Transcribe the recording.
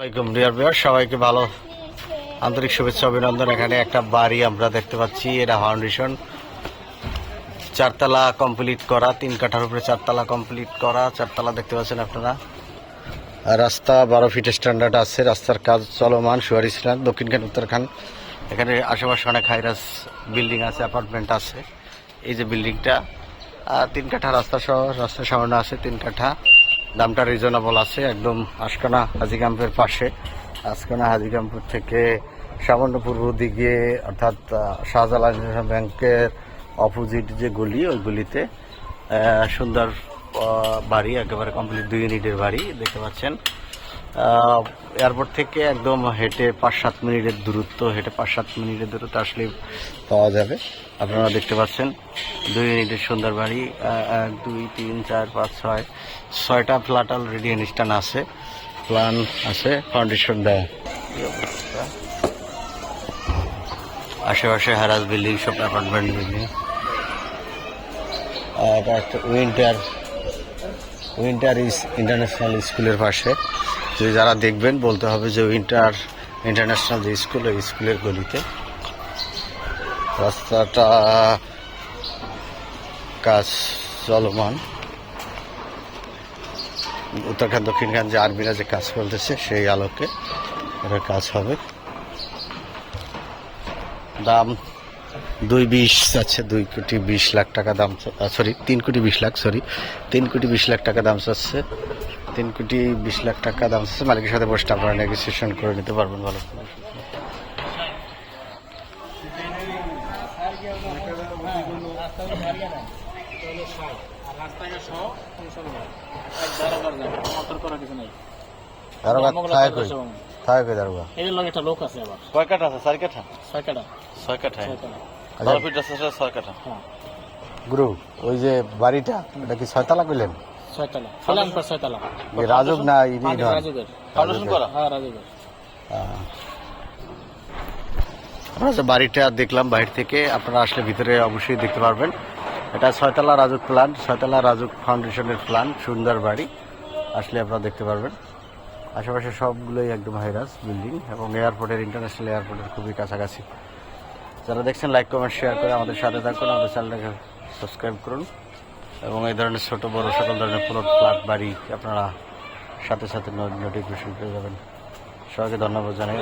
আসসালামাইকুম dear viewer সবাইকে ভালো আন্তরিক শুভেচ্ছা, অভিনন্দন। এখানে একটা বাড়ি আমরা দেখতে পাচ্ছি, এটা ফাউন্ডেশন চারতলা কমপ্লিট করা, তিন কাঠার উপরে চারতলা কমপ্লিট করা, চারতলা দেখতে পাচ্ছেন আপনারা। রাস্তা বারো ফিট স্ট্যান্ডার্ড আছে, রাস্তার কাজ চলমান, সুয়ারি সিলান দক্ষিণ খান, উত্তর খান। এখানে আশেপাশে অনেক হাইরাস বিল্ডিং আছে অ্যাপার্টমেন্ট আছে। এই যে বিল্ডিংটা তিন কাঠা রাস্তা সহ, রাস্তার সামনে আছে তিন কাঠা। দামটা রিজনেবল আছে, একদম আশকানা হাজিকাম্পের পাশে। আশকানা হাজিকাম্পুর থেকে সামান্য পূর্ব দিকে, অর্থাৎ শাহজালাল ব্যাংকের অপোজিট যে গলি, ওই গলিতে সুন্দর বাড়ি, একেবারে কমপ্লিট দুই ইউনিটের বাড়ি, দেখতে পাচ্ছেন। এয়ারপোর্ট থেকে একদম হেঁটে পাঁচ সাত মিনিটের দূরত্ব, হেঁটে পাঁচ সাত মিনিটের দূরত্ব আসলে পাওয়া যাবে। আপনারা দেখতে পাচ্ছেন, দুই ইউনিটের সুন্দর বাড়ি দুই, তিন, চার, পাঁচ, ছয়, ছয়টা ফ্ল্যাট অলরেডি ইনস্টান আছে। প্ল্যান আছে ফাউন্ডেশন দেয়। আশেপাশে হ্যারাস বিল্ডিং সব অ্যাপার্টমেন্ট বিল্ডিং এটা একটা উইন্টার উইন্টার ইস, ইন্টারন্যাশনাল স্কুলের পাশে। যদি যারা দেখবেন, বলতে হবে যে উইন্টার ইন্টারন্যাশনাল যে স্কুল, ওই স্কুলের গলিতে। রাস্তাটা কাজ চলমান। উত্তরখান, দক্ষিণখান যে আর্মিরা যে কাজ করতেছে, সেই আলোকে এটা কাজ হবে। দাম দুই বিশ যাচ্ছে দুই কোটি বিশ লাখ টাকা দাম সরি তিন কোটি বিশ লাখ সরি তিন কোটি বিশ লাখ টাকা দাম চাচ্ছে তিন কোটি বিশ লাখ টাকা দাম চাচ্ছে মালিকের সাথে বসে আপনারা নেগোসিয়েশন করে নিতে পারবেন ভালো করে। দারোগা থায় কই থায় কই দারোগা এদের লগে একটা লোক আছে আবার। কয় কাঠা আছে চার কাঠা ছয় কাটা ছয় কাঠা ছয় ফিট আছে ছয় কাঠা হ্যাঁ। গুরু ওই যে বাড়িটা এটা কি ছয়তলা কইলেন? ছয়তলা। ফলান পর ছয়তলা রাজুক না ইনি? রাজুকের। ফাউন্ডেশন করা? হ্যাঁ রাজুকের। আমরা যে বাড়িটা দেখলাম বাইরে থেকে আপনারা আসলে ভিতরে অবশ্যই দেখতে পারবেন। এটা ছয়তলা রাজুক প্ল্যান ছয়তলা রাজুক ফাউন্ডেশনের প্ল্যান সুন্দর বাড়ি। আসলে আপনারা দেখতে পারবেন। আশেপাশে সবগুলোই একদম হাইরাস বিল্ডিং এবং এয়ারপোর্টের ইন্টারন্যাশনাল এয়ারপোর্টের খুবই কাছাকাছি। যারা দেখছেন লাইক কমেন্ট শেয়ার করে আমাদের সাথে থাকুন, আমাদের চ্যানেলটাকে সাবস্ক্রাইব করুন এবং এই ধরনের ছোট, বড় সকল ধরনের পুরো ফ্ল্যাট বাড়ি আপনারা সাথে সাথে নোটিফিকেশন পেয়ে যাবেন। সবাইকে ধন্যবাদ জানাই।